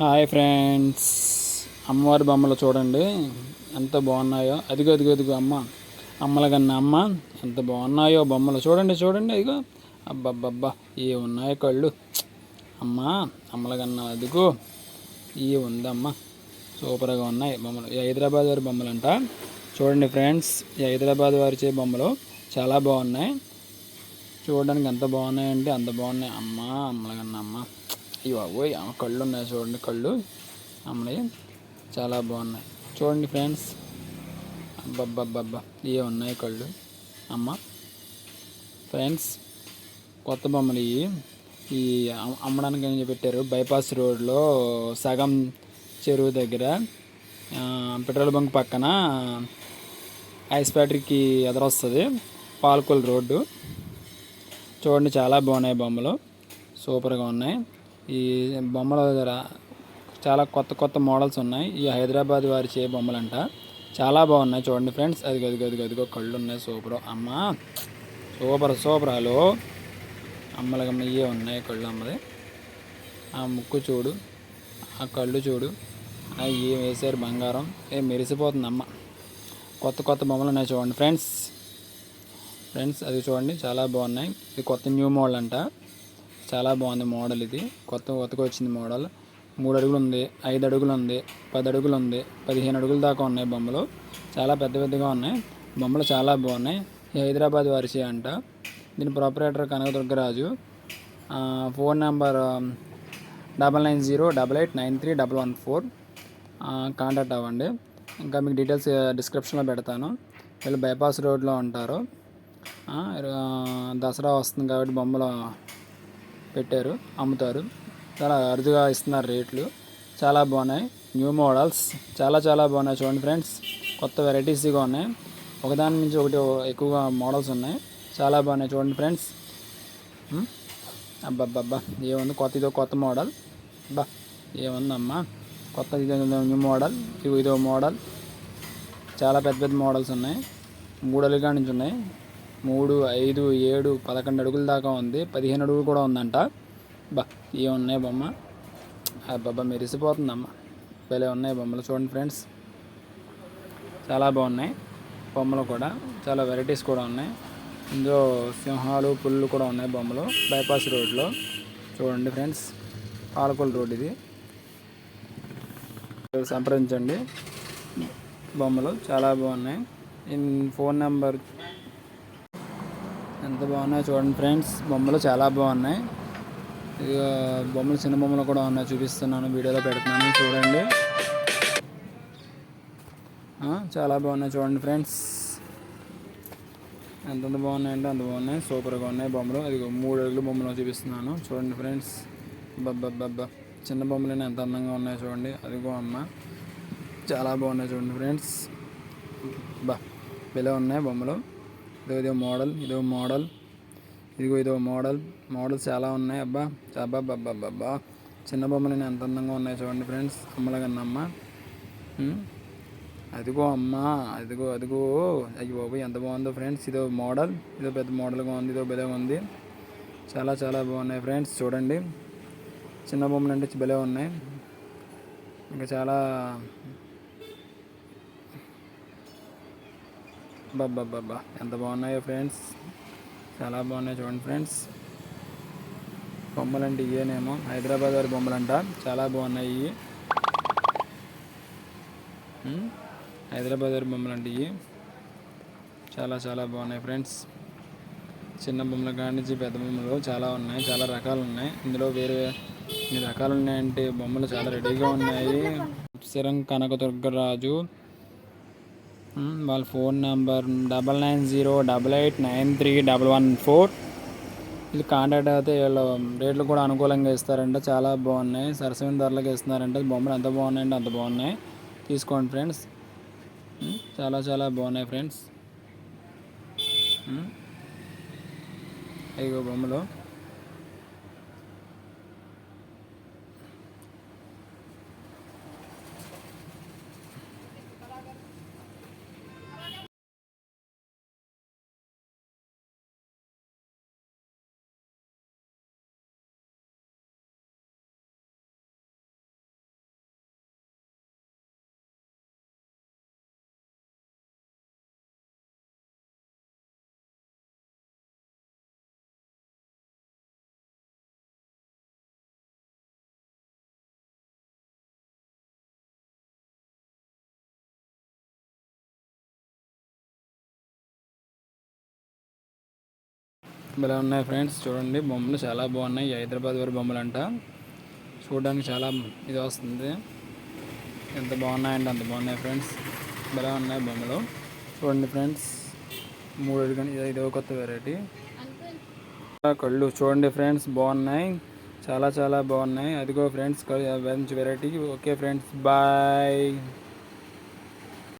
Hi friends. అమ్మవారి బొమ్మలు చూడండి. ఎంత బాగున్నాయో. అదిగో అదిగో అదిగో అమ్మ. అమ్మల కన్నా అమ్మ ఎంత బాగున్నాయో బొమ్మలు. చూడండి చూడండి అదిగో అబ్బబ్బబ్బా ఏ ఉన్నాయో కళ్ళు? అమ్మ అమ్మల కన్నా అదిగో. ఈ ఉందమ్మ? సూపర్గా ఉన్నాయి బొమ్మలు. హైదరాబాద్ వారి బొమ్మలు అంట చూడండి ఫ్రెండ్స్ ఈ హైదరాబాద్ వారి చే బొమ్మలు చాలా బాగున్నాయి. చూడడానికి ఎంత బాగున్నాయంటే అంత బాగున్నాయి. అమ్మ అమ్మల కన్నా అమ్మ. ఇవి బాబోయ్ కళ్ళు ఉన్నాయి చూడండి కళ్ళు. అమ్మని చాలా బాగున్నాయి. చూడండి ఫ్రెండ్స్. అబ్బబ్బబ్బబ్బా ఇవి ఉన్నాయి కళ్ళు? అమ్మ. ఫ్రెండ్స్ కొత్త బొమ్మలు ఇవి. ఈ అమ్మడానికి ఏం పెట్టారు బైపాస్ రోడ్లో సగం చెరువు దగ్గర పెట్రోల్ బంక్ పక్కన ఐస్ ఫ్యాక్టరీకి ఎదురొస్తుంది. పాలకొల్ రోడ్డు. చూడండి చాలా బాగున్నాయి బొమ్మలు. సూపర్గా ఉన్నాయి. ఈ బొమ్మల దగ్గర చాలా కొత్త కొత్త మోడల్స్ ఉన్నాయి. ఈ హైదరాబాద్ వారి చే బొమ్మలంట. చాలా బాగున్నాయి. చూడండి ఫ్రెండ్స్. అది గది గది గదిగో కళ్ళు ఉన్నాయి. సూపర్. అమ్మ! Super super. హలో! అమ్మలకమ్మ ఇవే ఉన్నాయి కళ్ళు అమ్మది. ఆ ముక్కు చూడు. ఆ కళ్ళు చూడు. ఏం వేసారు బంగారం. ఏ మెరిసిపోతుంది అమ్మ కొత్త కొత్త బొమ్మలు ఉన్నాయి చూడండి ఫ్రెండ్స్. ఫ్రెండ్స్ అది చూడండి. చాలా బాగున్నాయి. ఇది కొత్త న్యూ మోడల్ అంట. చాలా బాగుంది మోడల్ ఇది. కొత్త కొత్తగా వచ్చింది మోడల్. మూడు అడుగులు ఉంది. ఐదు అడుగులు ఉంది. పది అడుగులు ఉంది. పదిహేను అడుగుల దాకా ఉన్నాయి బొమ్మలు. చాలా పెద్ద పెద్దగా ఉన్నాయి. బొమ్మలు చాలా బాగున్నాయి. హైదరాబాద్ వారిసి అంట. దీని proprietor Kanakadurgaraju. Phone number double nine zero double eight nine three double one four. Contact అవ్వండి. ఇంకా మీకు డీటెయిల్స్ డిస్క్రిప్షన్లో పెడతాను. వీళ్ళు బైపాస్ రోడ్లో ఉంటారు. దసరా వస్తుంది కాబట్టి బొమ్మలు పెట్టారు అమ్ముతారు. చాలా అరుదుగా ఇస్తున్నారు రేట్లు. చాలా బాగున్నాయి. న్యూ మోడల్స్ చాలా చాలా బాగున్నాయి చూడండి ఫ్రెండ్స్. కొత్త వెరైటీస్గా ఉన్నాయి. ఒకదాని నుంచి ఒకటి ఎక్కువగా మోడల్స్ ఉన్నాయి. చాలా బాగున్నాయి చూడండి ఫ్రెండ్స్. అబ్బబ్బబ్బా. ఏముంది? కొత్త ఇదో కొత్త మోడల్ బా ఏముందమ్మా? కొత్త ఇదో న్యూ మోడల్ ఇదో మోడల్ చాలా పెద్ద పెద్ద మోడల్స్ ఉన్నాయి. మూడలుగా నుంచి ఉన్నాయి. మూడు ఐదు ఏడు పదకొండు అడుగుల దాకా ఉంది. పదిహేను అడుగులు కూడా ఉందంట. బా ఏమున్నాయి బొమ్మ. అబ్బబ్బా మెరిసిపోతుందమ్మ. భలే ఉన్నాయి బొమ్మలు చూడండి ఫ్రెండ్స్. చాలా బాగున్నాయి బొమ్మలు కూడా. చాలా వెరైటీస్ కూడా ఉన్నాయి. ఇందులో సింహాలు పుల్లు కూడా ఉన్నాయి బొమ్మలు. బైపాస్ రోడ్లో. చూడండి ఫ్రెండ్స్. పాలకొల రోడ్ ఇది. సంప్రదించండి. బొమ్మలు చాలా బాగున్నాయి. ఫోన్ నెంబర్ ఎంత బాగున్నాయి చూడండి ఫ్రెండ్స్. బొమ్మలు చాలా బాగున్నాయి. ఇక బొమ్మలు చిన్న బొమ్మలు కూడా ఉన్నాయి. చూపిస్తున్నాను వీడియోలో పెడుతున్నాను. చూడండి. చాలా బాగున్నాయి చూడండి ఫ్రెండ్స్. ఎంతెంత బాగున్నాయంటే అంత బాగున్నాయి. సూపర్గా ఉన్నాయి బొమ్మలు. అది మూడు అడుగులు బొమ్మలు చూపిస్తున్నాను. చూడండి ఫ్రెండ్స్. బబ్బబ్బబ్బా చిన్న బొమ్మలు ఎంత అందంగా ఉన్నాయి చూడండి. అదిగో అమ్మ. చాలా బాగున్నాయి చూడండి ఫ్రెండ్స్. బా ఇలా ఉన్నాయి బొమ్మలు. ఇదో ఇదో మోడల్ ఇదో మోడల్ ఇదిగో ఇదో మోడల్. మోడల్స్ చాలా ఉన్నాయి. అబ్బా అబ్బా అబ్బా అబ్బా చిన్న బొమ్మలు ఎంత అందంగా ఉన్నాయి చూడండి ఫ్రెండ్స్. అమ్మలగన్నమ్మ అదిగో అమ్మ అదిగో అదిగో. అయ్యి బాబు ఎంత బాగుందో ఫ్రెండ్స్. ఇదో మోడల్ ఇదో పెద్ద మోడల్గా ఉంది ఇదో భలే ఉంది. చాలా చాలా బాగున్నాయి ఫ్రెండ్స్. చూడండి. చిన్న బొమ్మలు అంటే భలే ఉన్నాయి. ఇంకా చాలా బాబ్బా ఎంత బాగున్నాయో ఫ్రెండ్స్. చాలా బాగున్నాయి చూడండి ఫ్రెండ్స్. బొమ్మలంటే ఇవేనేమో హైదరాబాద్ వారి బొమ్మలంట. చాలా బాగున్నాయి ఇవి హైదరాబాద్ వారి బొమ్మలంటే ఇవి చాలా చాలా బాగున్నాయి ఫ్రెండ్స్. చిన్న బొమ్మల కాడి నుంచి పెద్ద బొమ్మలు చాలా ఉన్నాయి. చాలా రకాలు ఉన్నాయి. ఇందులో వేరే ఎన్ని రకాలు ఉన్నాయంటే బొమ్మలు చాలా రెడీగా ఉన్నాయి. శ్రీరం కనకదుర్గరాజు వాళ్ళ phone number double nine zero double eight nine three double one four. ఇది కాంటాక్ట్ అయితే వీళ్ళు రేట్లు కూడా అనుకూలంగా ఇస్తారంటే చాలా బాగున్నాయి. సరసమైన ధరలకు ఇస్తున్నారంటే. బొమ్మలు ఎంత బాగున్నాయంటే అంత బాగున్నాయి. తీసుకోండి ఫ్రెండ్స్. చాలా చాలా బాగున్నాయి ఫ్రెండ్స్. అయ్యో బొమ్మలు. భలే ఉన్నాయి ఫ్రెండ్స్ చూడండి బొమ్మలు చాలా బాగున్నాయి హైదరాబాద్ వారి బొమ్మలు అంట చూడడానికి చాలా ఇది వస్తుంది ఎంత బాగున్నాయండి అంత బాగున్నాయి ఫ్రెండ్స్ భలే ఉన్నాయి బొమ్మలు చూడండి ఫ్రెండ్స్ మూడు కానీ ఇది ఒక కొత్త వెరైటీ కళ్ళు చూడండి ఫ్రెండ్స్ బాగున్నాయి చాలా చాలా బాగున్నాయి అదిగో ఫ్రెండ్స్ మంచి వెరైటీ ఓకే ఫ్రెండ్స్ బాయ్